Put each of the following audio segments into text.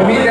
ย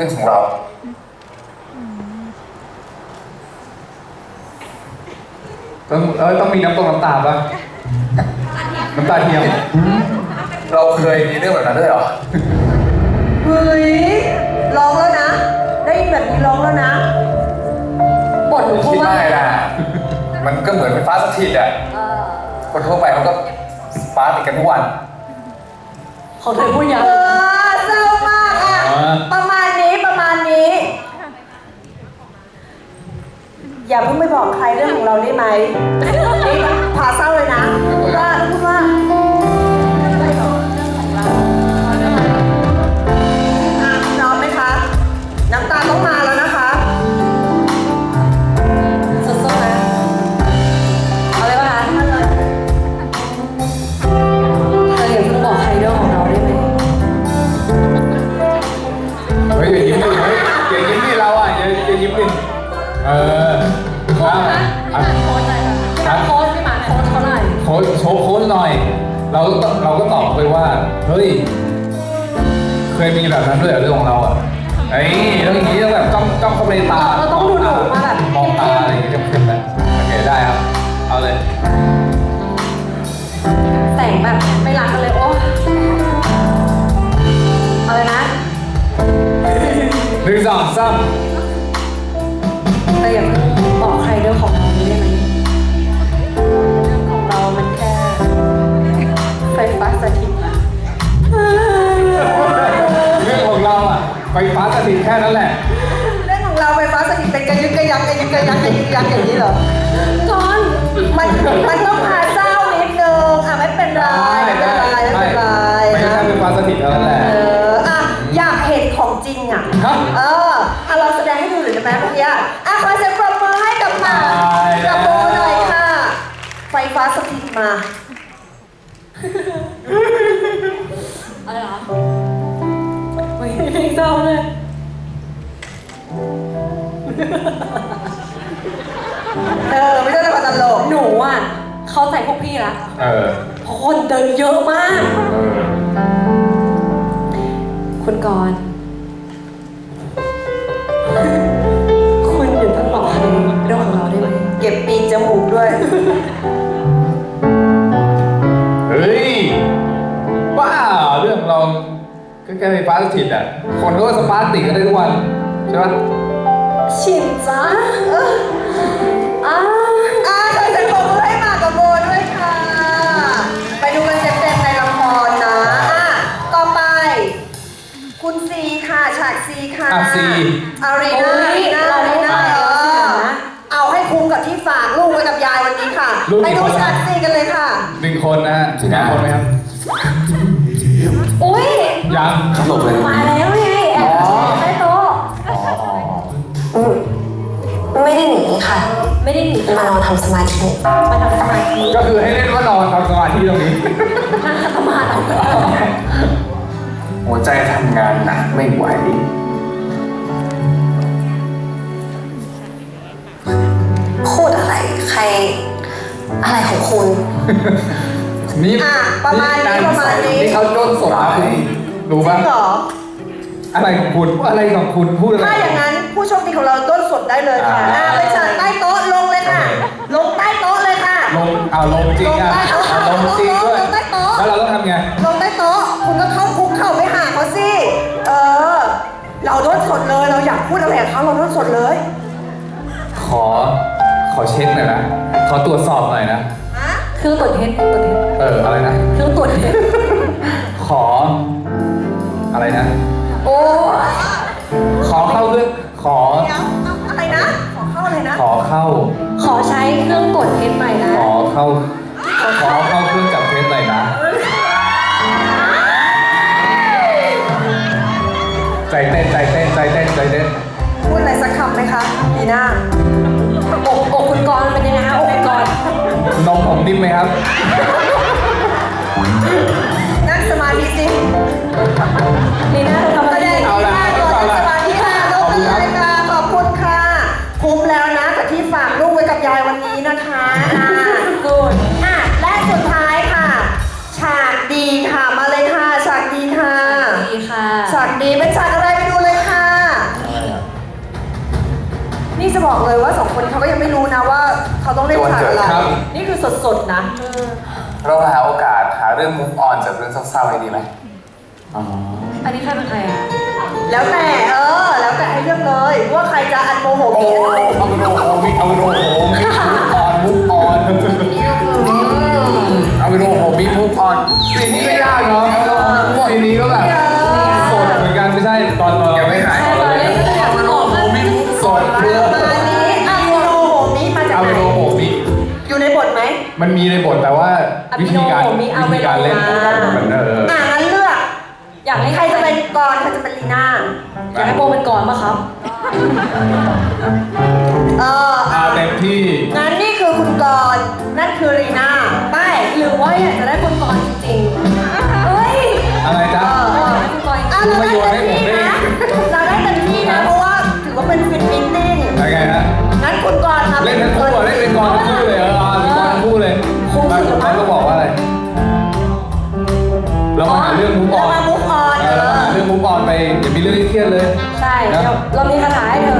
เรื่องของเรา ต้องเออต้องมีน้ำตรงน้ำตาลปะน้ำตาเทียมเราเคยมีเรื่องแบบนั้นด้วยเหรอ เฮ้ยร้องแล้วนะ ได้ยินแบบนี้ร้องแล้วนะบทหนูพูดคิดว่าได้นะมันก็เหมือนไฟฟ้าสถิตอะ เอ่อคนทั่วไปเขาก็สปาร์ติดกันทุกวัน ของเธอพูดยัง เออเศร้ามากอะ ประมาณ อย่าเพิ่งไปบอกใครเรื่องของเราได้ไหมนี่าเศร้าเลยนะว่าพูดว่าอะพร้อมไหมคะ น้ำตาต้องมาแล้วนะคะสดๆนะเอาเลยป่ะคะเธออย่าเพิ่งบอกใครเรื่องของเราได้ไหมเฮ้ยอย่ายิ้มดิเฮ้ยอย่ายิ้มดิเราอะอย่าอย่ายิ้มดิ เออโค้ดนะอะ พี่หมานโค้ดหน่อยค่ะพี่หมานโค้ดพี่หมานโค้ดเขาหน่อยโค้ชโชว์โค้ชหน่อย เราก็เราก็ตอบไปว่า เฮ้ย เคยมีแบบนั้นด้วยเหรอเรื่องของเราอะเอ้ยต้องอย่างนี้ต้องแบบจ้องจ้องเข้าไปในตาเราต้องดูหนูมาแบบมองตาอะไรอย่างเงี้ยเข้มๆแบบโอเคได้ครับ เอาเลย แสงแบบไม่รักกันเลยโอ้เอาเลยนะ หนึ่งสองสาม ไฟฟ้าสถิตแค่นั้นแหละ เรื่องของเราไฟฟ้าสถิตเป็นกระยึกกระยักกระยึกกระยักกระยึกกระยักอย่างนี้เหรอ จอนมันมันต้องพาเศร้านิดนึงอะไม่เป็นไรไม่เป็นไรไม่เป็นไรไม่นะใช่ไฟฟ้าสถิตเท่านั้นแหละ เอออะอยากเห็นของจริงอะครับ เอออะเราแสดงให้ดูหน่อยได้ไหมเมื่อกี้อะอะขอเสียงปรบมือให้กับหมาได้กับโบหน่อยค่ะ ไฟฟ้าสถิตมา เดินเยอะมากเออคุณกรณ์คุณอย่าเพิ่งบอกใครเรื่องของเราได้ไหมเก็บปีกจมูกด้วย เฮ้ย บ้า เรื่องเราก็แค่ไฟฟ้าสถิตอะ คนก็สปาร์ตติกกันได้ทุกวัน ใช่ปะชินจ้า อารีนาอารีนาอารีนาเออเอาให้คุ้มกับที่ฝากลูกไว้กับยายวันนี้ค่ะไปดูคนนะ ฉากสี่กันเลยค่ะ หนึ่งคนนะฮะถึงหนึ่คนไหมครับ อุ้ยยังครับหลบเลยมาแล้วไงแอบไต้โต๊ะอ๋อไม่ได้หนีค่ะ ไม่ได้หนีมานอนทำสมาธิมาทำสมาธิก็คือให้เล่นว่านอนทำสมาธิตรงนี้ทำสมาธิหัวใจทำงานหนักไม่ไหว พูดอะไร ใคร อะไรของคุณ นี่อะประมาณนี้ประมาณนี้ นี่เขาโดนสดนะคุณรู้จริปะงเหรอ อะไรของคุณอะไรของคุณพูดอะไร ถ้าอย่างนั้นผู้โชคดีของเราต้นสดได้เลยค่ะอ่า อ่าไปเชิญใต้โต๊ะลงเลยค่ะ ลงใต้โต๊ะเลยค่ะ ลงเอาลงจริงอะลงใต้โต๊ะเอาลงจริงด้วยลงใต้โต๊ะ แล้วเราต้องทำไง ลงใต้โต๊ะ คุณก็เข้าคุกเข่าไปหาเขาสิ เออ เราต้นสดเลย เราอยากพูดอะไรกับเขาเราต้นสดเลย ขอขอเช็คหน่อยนะ ขอตรวจสอบหน่อยนะฮะเครื่องตรวจเท็จเครื่องตรวจเท็จเอออะไรนะ เครื่องตรวจเท็จขอ อะไรนะ โอ้ขอเข้าเรื่องขอ เดี๋ยวเอาอะไรนะ ขอเข้าเลยนะ ขอเข้า ขอใช้เครื่องตรวจเท็จใหม่นะขอเข้า ขอเข้าเครื่องจับเท็จหน่อยนะ ใจเต้นใจเต้นใจเต้นใจเต้น พูดอะไรสักคำไหมคะดีน่า นิ่มไหมครับ สดๆนะเราหาโอกาสหาเรื่อง move on จากเรื่องเศร้าๆให้ดีไหมอ๋ออันนี้ใครเป็นใครอะแล้วแต่เออ แล้วแต่ให้เลือกเลย ว่าใครจะอันโมโหโอ้กี่เอาไปโดนโอ้มิเอาไปโดนโอ้มิมุกออนมุกออนเอาไปโดนโอ้มิมุกออนสิ่งนี้ก็ยากเนาะสิ่งนี้ก็แบบสดเหมือนกันไม่ใช่ตอนเรายังไม่หายใครตอนเล่นก็อย มมันมีในบทแต่ว่าวิธีการวิธีการเล่นมันเอออะงั้นเลือก อยากให้ใคใครรจะจะเป็เป็นนกรใครจะเป็นลีน่า อยากให้โบเป็นก่อนปะครับ เออเอาเต็มที่งั้นนี่คือคุณกรณ์นั่นคือลีน่าไปหรือว่าอยากจะได้คนก่อนจริงๆเฮ้ย อะไรเอจ๊ะอคุณก่อนอะเราได้เต็มที่นะ เราได้เต็มที่นะ เพราะว่าถือว่าเป็นฟิตติ้ง อะไรไงฮะงั้นคุณกรณ์มาเล่นทั้งคู่อะเล่นเป็นกรทั้งคู่เลยเออ แล้วแล้วก็บอกว่าอะไร เรามาหาเรื่องมุกอเราอนมามุกออนเอเออเราอหาเรื่องมุกออนไปอย่ามีเรื่องที่เครียดเลย ใช่ เดี๋ยวเรามีคาถาให้เธอ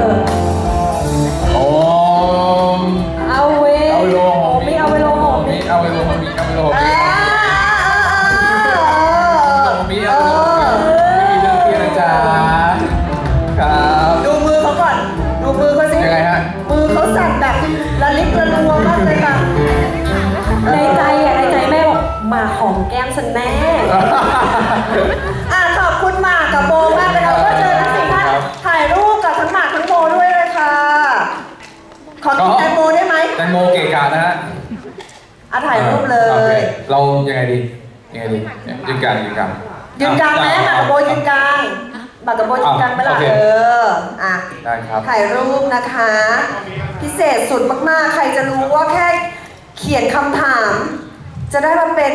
โอ้ แตงโมเกะกะนะฮะอะถ่ายรูปเลโอคย เรายังไงดียังไงดียืนกลางยืนกลางยืนกลางไหมหมากกับโบยืนกลางหมากกับโบยืนกลางไหมล่ะโอเคเอออะ ได้ครับ ถ่ายรูปนะคะ พิเศษสุดมากๆ ใครจะรู้ว่าแค่เขียนคำถาม จะได้มาเป็น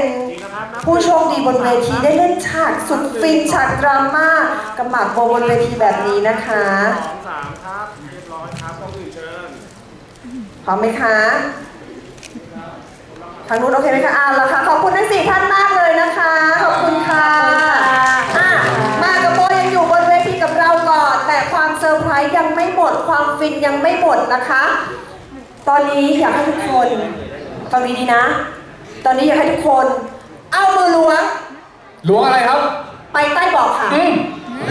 ผู้โชคดีบนเวทีได้เล่นฉากสุดฟินฉากดราม่ากับหมากโบบนเวทีแบบนี้นะคะ สองสามครับ เรียบร้อยครับต้องอื่นเชิญ พร้อมไหมคะ ทางนู้นโอเคไหมคะอ่าแล้วค่ะ ขอบคุณทั้งสี่ท่านมากเลยนะคะ ขอบคุณค่ะอะ มากับโบยังอยู่บนเวทีกับเราก่อน แต่ความเซอร์ไพรส์ยังไม่หมด ความฟินยังไม่หมดนะคะ ตอนนี้อยากให้ทุกคนฟังดีๆนะ ตอนนี้อยากให้ทุกคน เอามือล้วง ล้วงอะไรครับ ไปใต้เบาะค่ะ อืม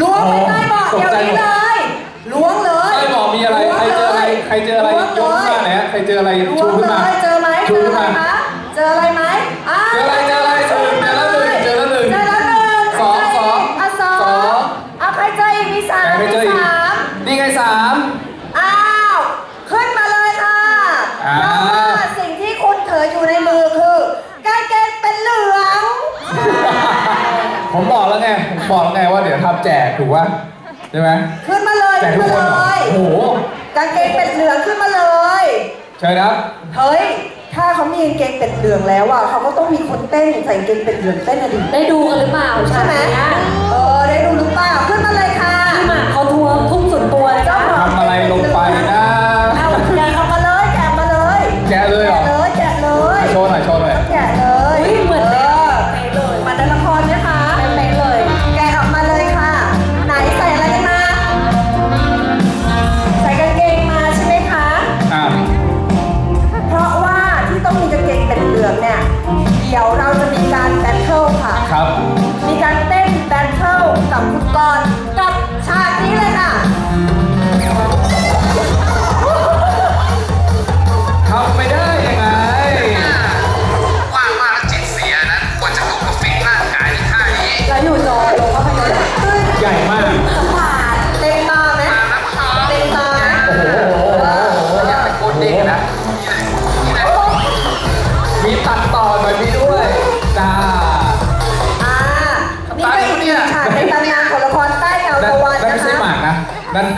ล้วงไปใต้เบาะตกเดี๋ยวใจนี้หมดเลย ล้วงเลย ใต้บอกมีอะไรใครเจออะไร ใครเจออะไรยกขึ้นมาไหนอยฮะใครเจออะไรรชูขึ้นมาเจอไหมชูขึ้นมาเจออะไรไหมอ่าเจออะไรเจออะไรชูเจอแล้วหนึ่งเจอแล้วหนึ่ง เจอแล้วหนึ่งสองสองอะสองออะใครเจออีกมีสามใครมีเจออีกสามนี่ไงสาม อ้าวขึ้นมาเลยค่ะอ่าวสิ่งที่คุณถืออยู่ในมือคือกางเกงเป็นเหลืองผมบอกแล้วไงผมบอกแล้วไงว่าเดี๋ยวทำแจกถูกป่ะใช่ไหมขึ้นมาเลยแจกขึ้นทุกมาคนเหรลอย โอ้โห กางเกงเป็ดเหลืองขึ้นมาเลย เชิญครับ เฮ้ย ถ้าเขามีกางเกงเป็ดเหลืองแล้วอะเขาก็ต้องมีคนเต้นใส่กางเกงเป็ดเหลืองเต้นอะดิได้ดูกันหรือเปล่าใช่ไหมฉากเนี้ยเอ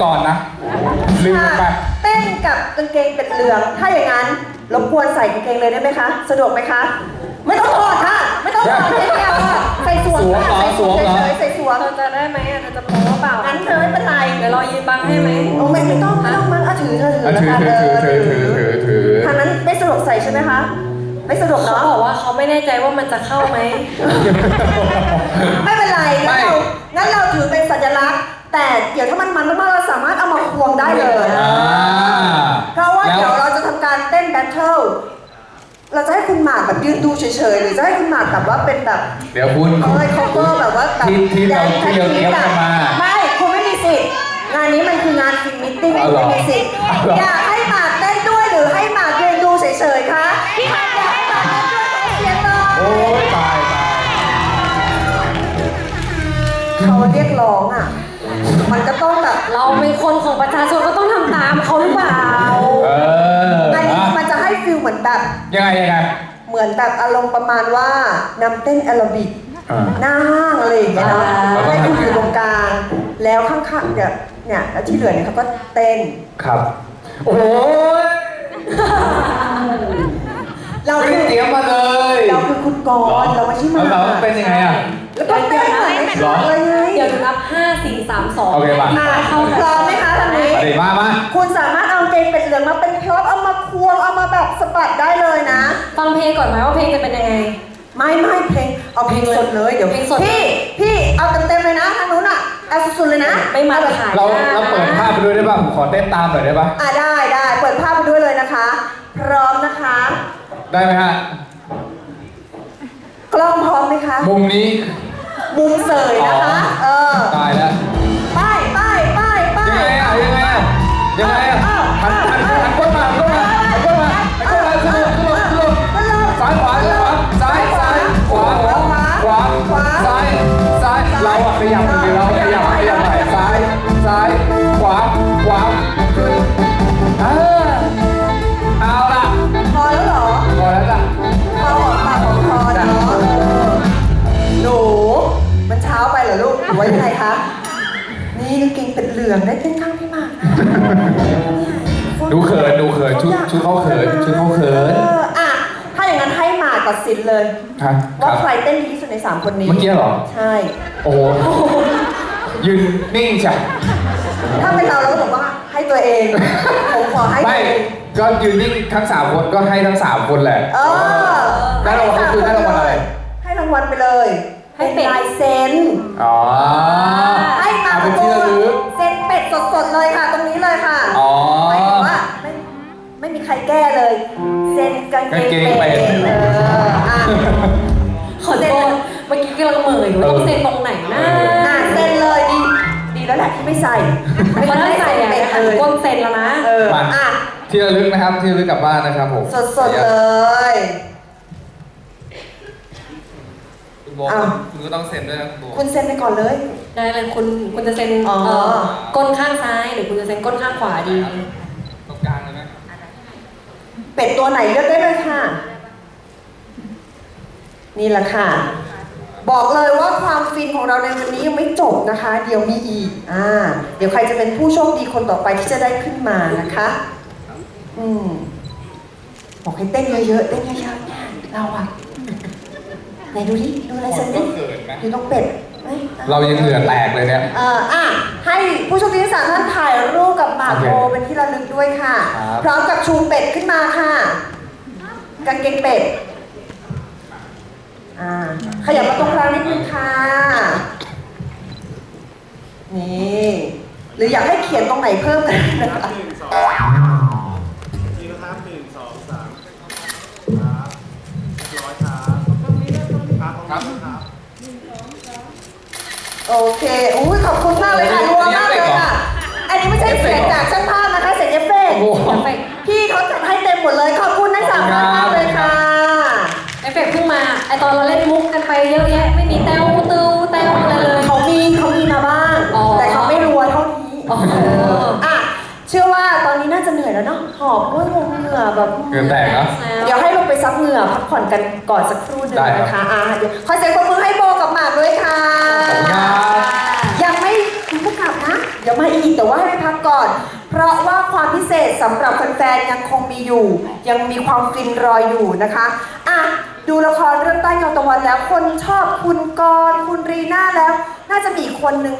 ก่อนนะลืมไปฉากเต้นกับกางเกงเป็ดเหลือง ถ้าอย่างนั้นรบกวนใส่กางเกงเลยได้ไหมคะ สะดวกไหมคะ ไม่ต้องถอดค่ะ ไม่ต้องถอดแค่นี้ค่ะใส่สวมค่ะใส่สวมเฉยๆใส่สวมเธอจะได้ไหมอะเธอจะโป๊เปล่างั้นเธอไม่เป็นไร เดี๋ยวรอยืนบังให้ไหมโอ้ไม่ไม่ต้องไม่ต้องมั้งอะถือเธอถืออะแล้วถือกันถือถือถือถือถือถือทางนั้นไม่สะดวกใส่ใช่ไหมคะ ไม่สะดวกเขาเนาะ บอกว่าเขาไม่แน่ใจว่ามันจะเข้าไหม ไม่เป็นไรไม่งั้นเรางั้นเราถือเป็นสัญลักษณ์ แต่เดี๋ยวถ้ามัน เต้นแบทเทิลเราจะให้คุณหมากแบบยืนดูเฉยๆ หรือจะให้คุณหมากแบบว่าเป็นแบบเดี๋ยวคุณเอ้ยเขาก็แบบว่าแบบที่ที่เราแดนที่เราเตรียมกันมาไม่คุณไม่มีสิทธิ์งานนี้มันคืองานฟิล์มมิทติ้งอ๋อคุณเหรอไม่มีสิทธิ์อ๋อเหรออยากให้หมากเต้นด้วยหรือให้หมากยืนดูเฉยๆคะอยากให้หมากเต้นด้วยขอเสียงหน่อยโอ้ยตายตายเขาเรียกร้องอะ มันก็ต้องแบบเราเป็นคนของประชาชนก็ต้องทำตามเขาหรือเปล่า แบบยังไงยังไงเหมือนแบบอารมณ์ประมาณว่านำเต้นแอโรบิกอ่า หน้าห้างอะไรอย่างเงี้ยเนาะแล้วก็ให้คุณทำอยู่ตรงกลางแล้วข้างๆเนี่ยเนี่ยแล้วที่เหลือเนี่ยเขาก็เต้น ครับ โอ้ยเราไม่คืได้อเตรียมมาเลยเราคือคุณกรณ์เราไม่ใช่หมาแล้วเราเป็นยังไงอะ แล้วก็เต้น เหมือนในเหรอฉากเลยไงเดี๋ยวดูนับ5 4 3 2โอเคมาอะเข้าพร้อมไหมคะทางนี้ มาดิมามาคุณสามารถเอาเกงเป็ดเหลืองมาเป็นพร็อพเอามาควงเอามาแบบสะบัดได้เลยนะ ฟังเพลงก่อนไหมว่าเพลงจะเป็นยังไง ไม่ไม่เพลงเอาเพลงสดเลยเดี๋ยวเพลงสด พี่พี่เอาเต็มเต็มๆเลยนะทางนู้นอะเอาสุดๆเลยนะไม่มาเอแบบขายเราหน้เราเปิดภาพไปด้วยได้ป่ะผมขอเต้นตามหน่อยได้ป่ะ อะได้ได้เปิดภาพไปด้วยเลยนะคะ พร้อมนะคะ ได้ไหมฮะ กล้องพร้อมไหมคะมุมนี้ มุมเสยนะคะ เออ ตายแล้ว ตัดสินเลยฮะคว่ารับ ใครเต้นดีที่สุดในสามคนนี้เมื่อกี้เหรอ ใช่ โอ้โหยืนนิ่งจ้ะถ้าเป็นเราเราก็บอกว่าให้ตัวเอง ผมขอให้ตัวไม่เองก็ยืนนิ่งทั้งสามคนก็ให้ทั้งสามคนแหละ เออได้รางวัลก็คือได้รางวัลอะไร ให้รางวัลไปเลยให้เป็ดลายเซ็นอ๋อให้มาเอาตะเป็นโกที่ระนลึก เซ็นเป็ดสดๆเลยค่ะ ตรงนี้เลยค่ะอ๋อหมายถึงว่าไม่ไม่มีใครแก้เลย เซ็นกางเกงกางเกงเป็เป็ด กำลังเหม่ออยู่ว่าต้องเซ็นตรงไหนนะอะเซ็นเลยดีดีแล้วแหละที่ไม่ใส่เพราะถ้าใส่อะเป็ดหันเลยก้นเซ็นแล้วนะ เออมาอะที่ระลึกนะครับที่ระลึกกลับบ้านนะครับผมสดๆเลย คุณโบอ้าว คุณก็ต้องเซ็นด้วยนะคุณโบคุณเซ็นไปก่อนเลย ได้เลยคุณคุณจะเซ็นอ๋อ เอ่อก้นข้างซ้ายหรือคุณจะเซ็นก้นข้างขวาดี ตรงกลางเลยไหมเป็ดตัวไหนเลือกได้เลยค่ะ นี่แหละค่ะ บอกเลยว่าความฟินของเราในวันนี้ยังไม่จบนะคะ เดี๋ยวมีอีกอ่าเดี๋ยวใครจะเป็นผู้โชคดีคนต่อไปที่จะได้ขึ้นมานะคะ อืมบอกให้เต้นเยอะๆเต้นเยอะๆเราอะไหนดูดิดูอะไรสักนิดเขินไหมดูน้องเป็ดอ้ยเรายังเหงื่อแตกเลยเนี่ย เอ่ออะให้ผู้โชคดีทั้งสามท่านถ่ายรูปกับหมากโอเคโบเป็นที่ระลึกด้วยค่ะ ครับ พร้อมกับชูเป็ดขึ้นมาค่ะกางเกงเป็ด อ่าขยับมาตรงกลางนิดนึงค่ะ นี่ หรืออยากให้เขียนตรงไหนเพิ่มกันนะนับคะหนึ่งสองทีนะครับหนึ่งสองสามครับเรียบร้อยครับครับตรงนี้ครับครับโอเค อุ้ยขอบคุณมากเลยค่ะรัวมากเลยค่ะ อันนี้ไม่ใช่เสียงจากช่างภาพนะคะ เสียงเอฟเฟกต์โอ้โห พี่เขาจัดให้เต็มหมดเลย ไอตอนเราเล่นมุกกันไปเยอะแยะไม่มีแต้วตื้วแต้วอะไรเลย เขามีเขามีมาบ้าง อ๋อ แต่เขาไม่รัวเท่านี้อ๋อ เอออะเชื่อว่าตอนนี้น่าจะเหนื่อยแล้วเนาะหอบด้วยงงเหงื่อแบบเหงื่อแตกเนอะเดี๋ยวให้ลงไปซับเหงื่อพักผ่อนกันก่อนสักครู่หนึ่งได้ครับ นะคะอะเดี๋ยวขอเสียงปรบมือให้โบกับหมากด้วยค่ะ ขอบคุณครับ ยังไม่ยังไม่กลับนะ เดี๋ยวมาอีกแต่ว่าให้ไปพักก่อน เพราะว่าความพิเศษสำหรับแฟนๆยังคงมีอยู่ ยังมีความฟินรออยู่นะคะอะดูละครเรื่องใต้เงาตะวันแล้วคนชอบคุณกรณ์คุณรีน่าแล้ว น่าจะมีคนหนึ่ง